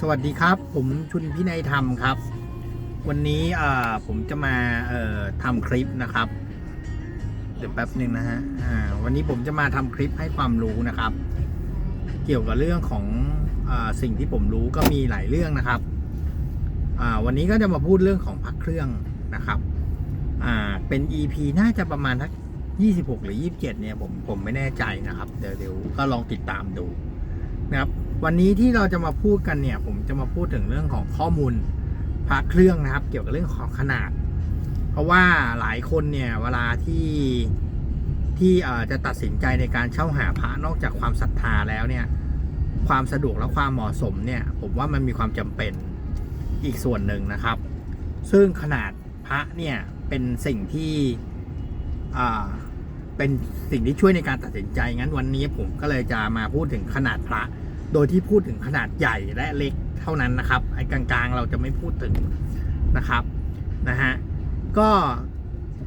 สวัสดีครับ ผมชุนพินัยธรรมครับ วันนี้ผมจะมาทำคลิปนะครับ เดี๋ยวแป๊บหนึ่งนะฮะวันนี้ผมจะมาทำคลิปให้ความรู้นะครับ เกี่ยวกับเรื่องของอสิ่งที่ผมรู้ก็มีหลายเรื่องนะครับวันนี้ก็จะมาพูดเรื่องของพักเครื่องนะครับเป็น EP น่าจะประมาณทัก26 หรือ 27 เนี่ยผมผมไม่แน่ใจนะครับ เดี๋ยวเดี๋ยวก็ลองติดตามดูนะครับ วันนี้ที่เราจะมาพูดกันเนี่ยผมจะมาพูดถึงเรื่องของข้อมูลพระเครื่องนะครับ เกี่ยวกับเรื่องของขนาด เพราะว่าหลายคนเนี่ยเวลาที่ที่จะตัดสินใจในการเช่าหาพระนอกจากความศรัทธาแล้วเนี่ยความสะดวกและความเหมาะสมเนี่ยผมว่ามันมีความจำเป็นอีกส่วนหนึ่งนะครับ ซึ่งขนาดพระเนี่ยเป็นสิ่งที่เป็นสิ่งที่ช่วยในการตัดสินใจงั้นวันนี้ผมก็เลยจะมาพูดถึงขนาดพระ โดยที่พูดถึงขนาดใหญ่และเล็กเท่านั้นนะครับ ไอ้กลางๆ เราจะไม่พูดถึงนะครับนะฮะก็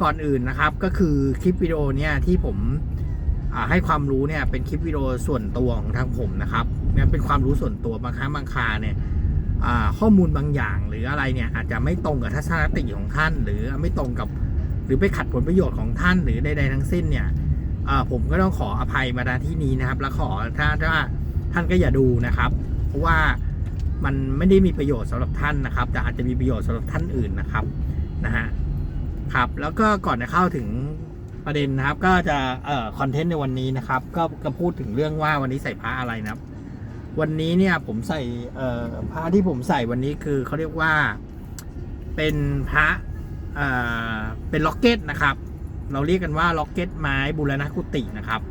ก่อนอื่นนะครับก็คือคลิปวิดีโอเนี่ยที่ผมให้ความรู้เนี่ยเป็นคลิปวิดีโอส่วนตัวของทางผมนะครับเนี่ยเป็นความรู้ส่วนตัวบางครั้งบางคาเนี่ยข้อมูลบางอย่างหรืออะไรเนี่ยอาจจะไม่ตรงกับทัศนคติของท่าน หรือไม่ตรงกับหรือไปขัดผลประโยชน์ของท่านหรือใดๆทั้งสิ้นเนี่ยผมก็ต้องขออภัยมาณที่นี้นะครับ และขอถ้าถ้า ท่านก็อย่าดูนะครับ เพราะว่ามันไม่ได้มีประโยชน์สำหรับท่านนะครับ แต่อาจจะมีประโยชน์สำหรับท่านอื่นนะครับนะฮะครับ แล้วก็ก่อนจะเข้าถึงประเด็นนะครับ ก็จะเอ่อคอนเทนต์ในวันนี้นะครับ ก็ก็พูดถึงเรื่องว่าวันนี้ใส่ผ้าอะไรนะครับ วันนี้เนี่ยผมใส่เอ่อผ้าที่ผมใส่วันนี้คือเขาเรียกว่าเป็นพระเอ่อเป็นล็อกเก็ตนะครับ เราเรียกกันว่าล็อกเก็ตไม้บูรณะกุฏินะครับ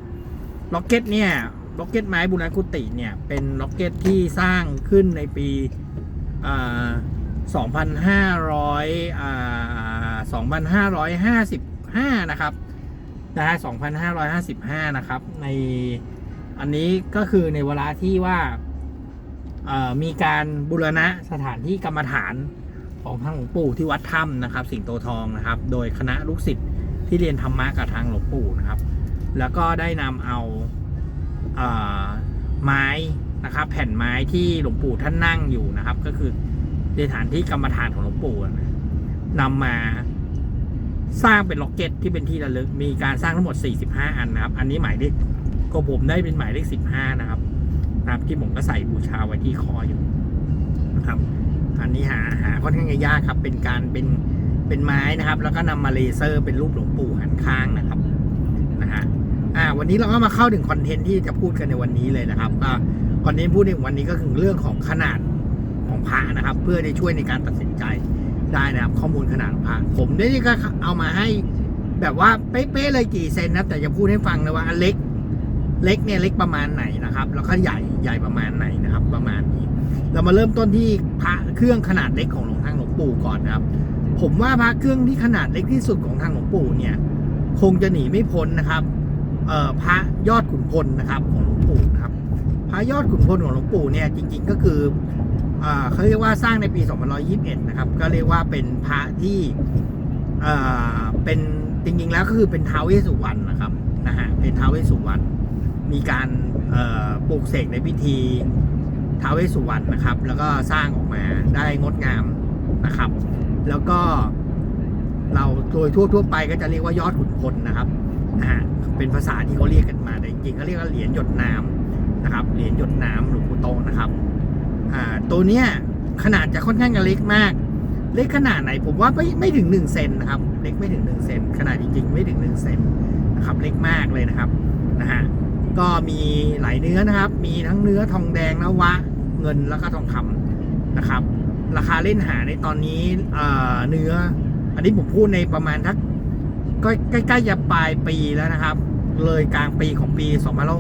ล็อกเก็ตเนี่ย ล็อกเก็ตไม้บูรณกุฏิเนี่ย เป็นล็อกเก็ตที่สร้างขึ้นในปี2,500อ่า2,555 นะครับนะฮะ2,555 นะครับ ในอันนี้ก็คือในเวลาที่ว่ามีการบูรณะสถานที่กรรมฐานของทางหลวงปู่ที่วัดถ้ำนะครับ สิงโตทองนะครับ โดยคณะลูกศิษย์ที่เรียนธรรมะกับทางหลวงปู่นะครับ แล้วก็ได้นำเอาเอ่อ ไม้นะครับ แผ่นไม้ที่หลวงปู่ท่านนั่งอยู่นะครับ ก็คือในฐานที่กรรมฐานของหลวงปู่นะนำมาสร้างเป็นล็อกเก็ตที่เป็นที่ระลึก มีการสร้างทั้งหมด 45 อันนะครับ อันนี้หมายเลขก็ผมได้เป็นหมายเลข 15 นะครับนะครับ ที่ผมก็ใส่บูชาไว้ที่คออยู่นะครับ อันนี้หาหาค่อนข้างยากครับ เป็นการเป็นเป็นไม้นะครับ แล้วก็นำมาเลเซอร์เป็นรูปหลวงปู่หันข้างนะครับ วันนี้เราก็มาเข้าถึงคอนเทนต์ที่จะพูดกันในวันนี้เลยนะครับก็คอนเทนต์พูดในวันนี้ก็คือเรื่องของขนาดของพระนะครับ เพื่อได้ช่วยในการตัดสินใจได้นะครับ ข้อมูลขนาดพระผมได้ก็เอามาให้แบบว่าเป๊ะๆเลยกี่เซนนะแต่จะพูดให้ฟังเลยว่าเล็กเล็กเนี่ยเล็กประมาณไหนนะครับ แล้วก็ใหญ่ใหญ่ประมาณไหนนะครับ ประมาณนี้ เรามาเริ่มต้นที่พระเครื่องขนาดเล็กของหลวงทางหลวงปู่ก่อนนะครับ ผมว่าพระเครื่องที่ขนาดเล็กที่สุดของทางหลวงปู่เนี่ย คงจะหนีไม่พ้นนะครับ พระยอดขุนพลนะครับของหลวงปู่นะครับ พระยอดขุนพลของหลวงปู่เนี่ยจริง ๆ ก็คืออ่าเขาเรียกว่าสร้างในปี 2121 นะครับ ก็เรียกว่าเป็นพระที่เเป็นจริงๆแล้วก็คือเป็นท้าวเวสุวรรณนะครับนะฮะเป็นท้าวเวสุวรรณมีการปลูกเสกในพิธีท้าวเวสุวรรณนะครับ แล้วก็สร้างออกมาได้งดงามนะครับ แล้วก็เราโดยทั่วๆไปก็จะเรียกว่ายอดขุน พลนะครับนะฮะเป็นภาษาที่เขาเรียกกันมาแต่จริงๆเขาเรียกว่าเหรียญหยดน้ำนะครับ เหรียญหยดน้ำหลวงปู่โตนะครับอ่าตัวเนี้ยขนาดจะค่อนข้างจะเล็กมาก เล็กขนาดไหนผมว่าไม่ไม่ถึง1เซนนะครับ เล็กไม่ถึง1เซนขนาดจริงๆ ไม่ถึง1เซนนะครับ เล็กมากเลยนะครับนะฮะก็มีหลายเนื้อนะครับ มีทั้งเนื้อทองแดงนวะ เงินแล้วก็ทองคำนะครับ ราคาเล่นหาในตอนนี้เเนื้อ อันนี้ผมพูดในประมาณทัก ก็ใกล้ๆจะปลายปีแล้วนะครับ เลยกลางปีของปี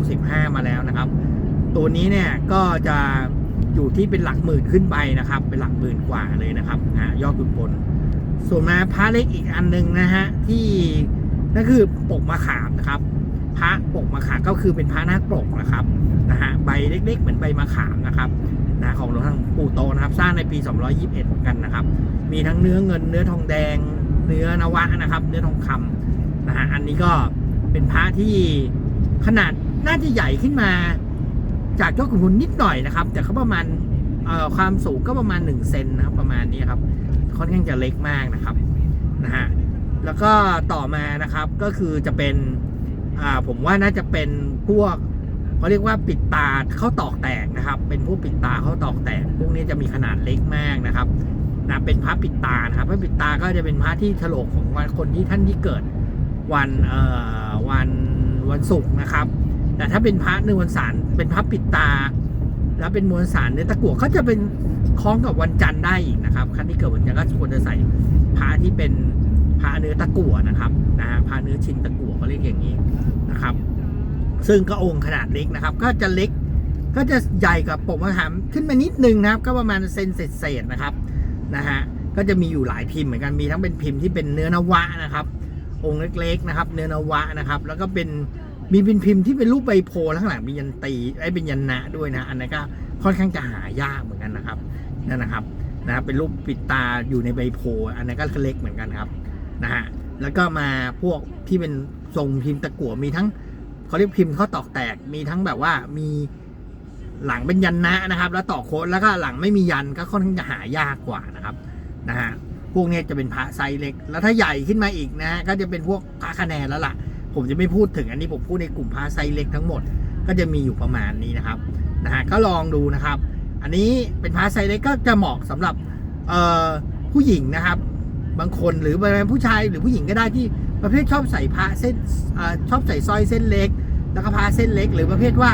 2565มาแล้วนะครับ ตัวนี้เนี่ยก็จะอยู่ที่เป็นหลักหมื่นขึ้นไปนะครับ เป็นหลักหมื่นกว่าเลยนะครับนะยอดขุนพลส่วนมาพระเล็กอีกอันหนึงนะฮะที่นั่นคือปกมะขามนะครับพระปกมะขามก็คือเป็นพระนาคปกนะครับนะฮะใบเล็ก ๆ เหมือนใบมะขามนะครับนะของหลวงทางปู่โตนะครับ สร้างในปี 221เหมือนกันนะครับ มีทั้งเนื้อเงินเนื้อทองแดง เนื้อนวะนะครับ เนื้อทองคำนะฮะอันนี้ก็เป็นพระที่ขนาดน่าจะใหญ่ขึ้นมา จากยอดขุนพลนิดหน่อยนะครับ แต่เขาประมาณความสูงก็ประมาณ1เซนนะครับประมาณนี้ครับค่อนข้างจะเล็กมากนะครับนะฮะแล้วก็ต่อมานะครับก็คือจะเป็นผมว่าน่าจะเป็นพวกเขาเรียกว่าปิดตาเข้าตอกแตกนะครับ เป็นพวกปิดตาเข้าตอกแตก พวกนี้จะมีขนาดเล็กมากนะครับ นะเป็นพระปิดตานะครับพระปิดตาก็จะเป็นพระที่ฉลกของวันคนที่ท่านที่เกิดวันเอ่อวันวันศุกร์นะครับ แต่ถ้าเป็นพระในวันสารเป็นพระปิดตา แล้วเป็นมวลสารเนื้อตะกั่วก็จะเป็นคล้องกับวันจันทร์ได้อีกนะครับคันที่เกิดวันจันทร์ก็ควรจะใส่พระที่เป็นพระเนื้อตะกั่วนะครับนะฮะพระเนื้อชิ้นตะกั่วเขาเรียกอย่างนี้นะครับ ซึ่งก็องค์ขนาดเล็กนะครับ ก็จะเล็กก็จะใหญ่กับปกมะขามขึ้นมานิดนึงนะครับ ก็ประมาณเซนเศษๆนะครับ นะฮะก็จะมีอยู่หลายพิมพ์เหมือนกันมีทั้งเป็นพิมพ์ที่เป็นเนื้อนวะนะครับ องค์เล็กๆนะครับ เนื้อนวะนะครับ แล้วก็เป็นมีเป็นพิมพ์ที่เป็นรูปใบโพธิ์ข้างหลังมียันตีไอ้เป็นยันนะด้วยนะอันนั้นก็ค่อนข้างจะหายากเหมือนกันนะครับนั่นนะครับนะบเป็นรูปปิดตาอยู่ในใบโพอันนั้นก็เล็กเหมือนกันครับนะฮะแล้วก็มาพวกที่เป็นทรงพิมพ์ตะกั่วมีทั้งเขาเรียกพิมพ์ข้อตอกแตกมีทั้งแบบว่ามี หลังเป็นยันนะนะครับ แล้วต่อโค้ดแล้วก็หลังไม่มียันก็ค่อนข้างจะหายากกว่านะครับนะฮะพวกนี้จะเป็นพระไซส์เล็ก แล้วถ้าใหญ่ขึ้นมาอีกนะฮะก็จะเป็นพวกพระคะแนนแล้วล่ะ ผมจะไม่พูดถึงอันนี้ผมพูดในกลุ่มพระไซส์เล็กทั้งหมด ก็จะมีอยู่ประมาณนี้นะครับนะฮะก็ลองดูนะครับ อันนี้เป็นพระไซส์เล็กก็จะเหมาะสำหรับเอ่อผู้หญิงนะครับ บางคนหรือบางผู้ชายหรือผู้หญิงก็ได้ที่ประเภทชอบใส่พระเส้นอชอบใส่สร้อยเส้นเล็ก แล้วก็พระเส้นเล็ก หรือประเภทว่า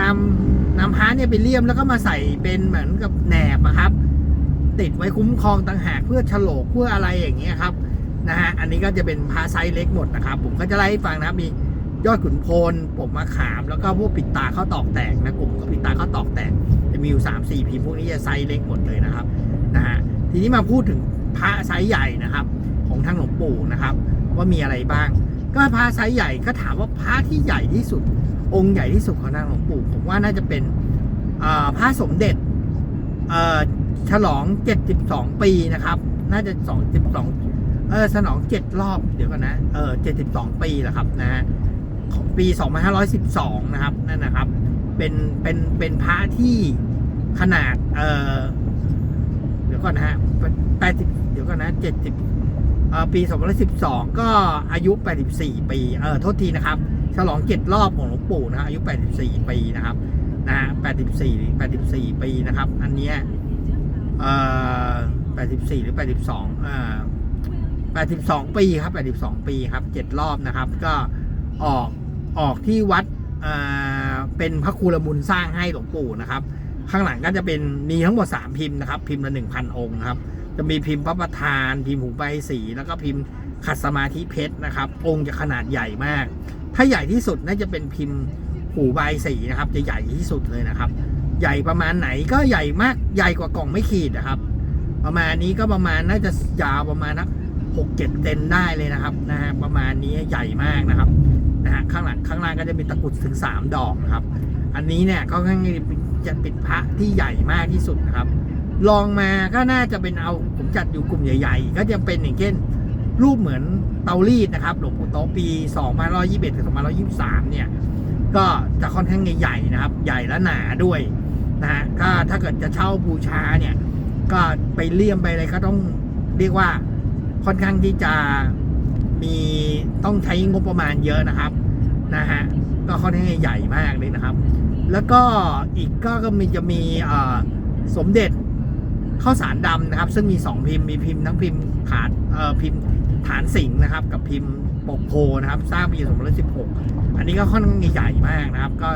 นำนำพระเนี่ยไปเลี่ยมแล้วก็มาใส่เป็นเหมือนกับแหนบอะครับ ติดไว้คุ้มครองต่างหากเพื่อฉลกเพื่ออะไรอย่างเงี้ยครับนะฮะอันนี้ก็จะเป็นพาไซส์เล็กหมดนะครับ ผมก็จะไล่ให้ฟังนะครับมียอดขุนพลปกมะขาม แล้วก็พวกปิดตาข้าวตอกแตกนะกลุ่มก็ปิดตาข้าวตอกแตก จะมีอยู่3 4พิมพ์พวกนี้จะไซส์เล็กหมดเลยนะครับนะฮะทีนี้มาพูดถึงพระไซส์ใหญ่นะครับ ของทางหลวงปู่นะครับ ว่ามีอะไรบ้าง ก็พระไซส์ใหญ่ก็ถามว่าพระที่ใหญ่ที่สุด องค์ใหญ่ที่สุดของทางหลวงปู่ผมว่าน่าจะเป็นพระสมเด็จฉลอง 72 ปีนะครับ น่าจะ 22 เออฉลอง7รอบ เดี๋ยวกันนะ เออ72 ปีแหละครับนะฮะของปี 2512 นะครับ นั่นนะครับ เป็น เป็น เป็นพระที่ขนาด เออเดี๋ยวก่อนนะฮะ80 เดี๋ยวก่อนนะ 70เออปี2012 ก็อายุ 84 ปี เออ โทษทีนะครับ ฉลอง7รอบของหลวงปู่นะอายุ 84 ปีนะครับนะ84 84 ปีนะครับ อันเนี้ยเอ่อ84 หรือ 82อ่า82 ปีครับ 82 ปีครับ7รอบนะครับ ก็ออกออกที่วัดอ่าเป็นพระครูละมุนสร้างให้หลวงปู่นะครับ ข้างหลังก็จะเป็นมีทั้งหมด 3 พิมพ์นะครับ พิมพ์ละ 1,000 องค์ครับ จะมีพิมพ์พระประธาน พิมพ์หูใบสี แล้วก็พิมพ์ขัดสมาธิเพชรนะครับ องค์จะขนาดใหญ่มาก ถ้าใหญ่ที่สุดน่าจะเป็นพิมพ์หูใบสีนะครับ จะใหญ่ที่สุดเลยนะครับ ใหญ่ประมาณไหนก็ใหญ่มากใหญ่กว่ากล่องไม่ขีดนะครับ ประมาณนี้ก็ประมาณน่าจะยาวประมาณนักหกเจ็ดเซนได้เลยนะครับนะฮะประมาณนี้ใหญ่มากนะครับนะฮะข้างหลังข้างล่างก็จะมีตะกุดถึงสามดอกนะครับ อันนี้เนี่ยก็ค่อนข้างจะป็นพระที่ใหญ่มากที่สุดนะครับลองมาก็น่าจะเป็นเอาผมจัดอยู่กลุ่มใหญ่ ๆ ก็จะเป็นอย่างเช่น รูปเหมือนเตารีดนะครับหลวงปู่โตปี 2521ถึง2523 เนี่ย ก็จะค่อนข้างใหญ่ๆนะครับ ใหญ่และหนาด้วยนะฮะก็ถ้าเกิดจะเช่าบูชาเนี่ย ก็ไปเลี่ยมไปอะไรก็ต้องเรียกว่าค่อนข้างที่จะมีต้องใช้งบประมาณเยอะนะครับนะฮะก็ค่อนข้างใหญ่มากเลยนะครับ แล้วก็อีกก็ก็มีจะมีเออสมเด็จข้าวสารดำนะครับ ซึ่งมี 2 พิมพ์มีพิมพ์ทั้งพิมพ์ขาดเออพิมพ์ ฐานสิงห์นะครับ กับพิมพ์ปกโพนะครับ สร้างปี2516 อันนี้ก็ค่อนข้างใหญ่มากนะครับ ก็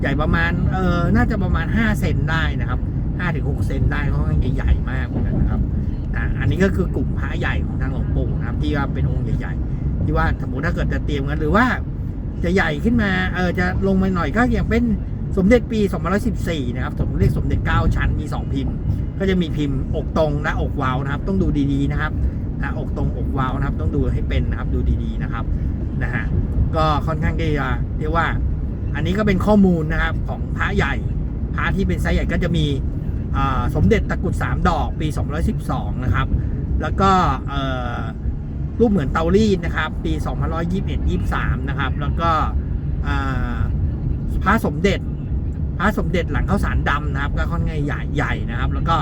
ใหญ่ประมาณเออน่าจะประมาณ 5 เซนได้นะครับ5ถึง6เซนได้ค่อนข้างใหญ่มากเหมือนกันนะครับนะอันนี้ก็คือกลุ่มพระใหญ่ของทางหลวงปู่นะครับ ที่ว่าเป็นองค์ใหญ่ๆ ที่ว่าสมมติถ้าเกิดจะเตรียมกันหรือว่าจะใหญ่ขึ้นมาเออจะลงมาหน่อยก็อย่างเป็นสมเด็จปี2514นะครับ สมเด็จสมเด็จ 9 ชั้นมี 2 พิมพ์ ก็จะมีพิมพ์อกตรงและอกวาวนะครับ ต้องดูดีๆนะครับ นะอกตรงอกวาวนะครับ ต้องดูให้เป็นนะครับดูดีๆนะครับนะฮะก็ค่อนข้างที่จะเรียกว่า อันนี้ก็เป็นข้อมูลนะครับของพระใหญ่พระที่เป็นไซส์ใหญ่ก็จะมีสมเด็จตะกุด3ดอกปี 212 นะครับ แล้วก็รูปเหมือนเตารีดนะครับ ปี 2121 23 นะครับ แล้วก็พระสมเด็จพระสมเด็จหลังข้าวสารดำนะครับ ก็ค่อนข้างใหญ่ใหญ่นะครับ แล้วก็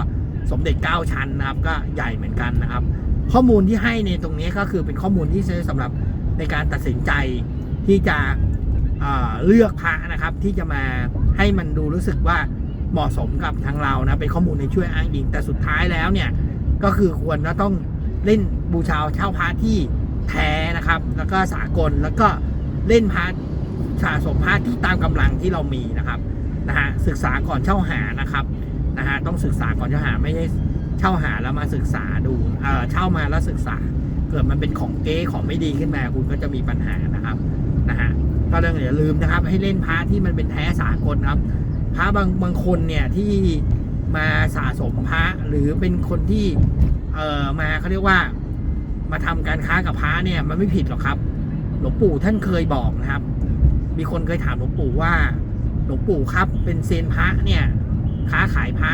สมเด็จเก้าชั้นนะครับ ก็ใหญ่เหมือนกันนะครับ ข้อมูลที่ให้ในตรงนี้ก็คือเป็นข้อมูลที่ใช้สำหรับในการตัดสินใจที่จะเเลือกพระนะครับ ที่จะมาให้มันดูรู้สึกว่าเหมาะสมกับทางเรานะเป็นข้อมูลในช่วยอ้างอิงแต่สุดท้ายแล้วเนี่ยก็คือควรจะต้องเล่นบูชาเช่าพระที่แท้นะครับ แล้วก็สากลแล้วก็เล่นพระสะสมพระที่ตามกำลังที่เรามีนะครับนะฮะศึกษาก่อนเช่าหานะครับนะฮะต้องศึกษาก่อนเช่าหาไม่ใช่ เช่าหาแล้วมาศึกษาดูเออเช่ามาแล้วศึกษา เกิดมันเป็นของเก๊ของไม่ดีขึ้นมาคุณก็จะมีปัญหานะครับนะฮะก็เรื่องอย่าลืมนะครับ ให้เล่นพระที่มันเป็นแท้สากลครับพระบางบางคนเนี่ยที่มาสะสมพระหรือเป็นคนที่เอ่อมาเขาเรียกว่า มาทำการค้ากับพระเนี่ยมันไม่ผิดหรอกครับ หลวงปู่ท่านเคยบอกนะครับ มีคนเคยถามหลวงปู่ว่าหลวงปู่ครับเป็นเซียนพระเนี่ยค้าขายพระ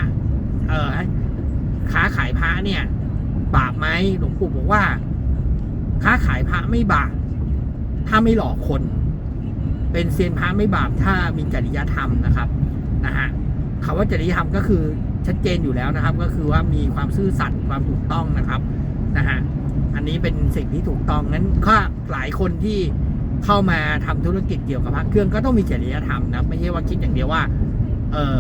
เออ ค้าขายพระเนี่ย บาปไหมหลวงปู่บอกว่า ค้าขายพระไม่บาปถ้าไม่หลอกคน เป็นเซียนพระไม่บาปถ้ามีจริยธรรมนะครับนะฮะคำว่าจริยธรรมก็คือชัดเจนอยู่แล้วนะครับ ก็คือว่ามีความซื่อสัตย์ความถูกต้องนะครับนะฮะอันนี้เป็นสิ่งที่ถูกต้องงั้นก็หลายคนที่เข้ามาทำธุรกิจเกี่ยวกับพระเครื่องก็ต้องมีจริยธรรมนะไม่ใช่ว่าคิดอย่างเดียวว่า เออ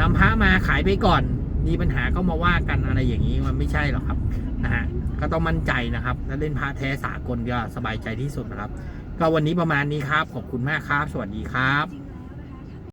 นำพระมาขายไปก่อน มีปัญหาก็มาว่ากันอะไรอย่างนี้มันไม่ใช่หรอกครับนะฮะก็ต้องมั่นใจนะครับแล้วเล่นพระแท้สากลก็สบายใจที่สุดนะครับ ก็วันนี้ประมาณนี้ครับ ขอบคุณมากครับ สวัสดีครับ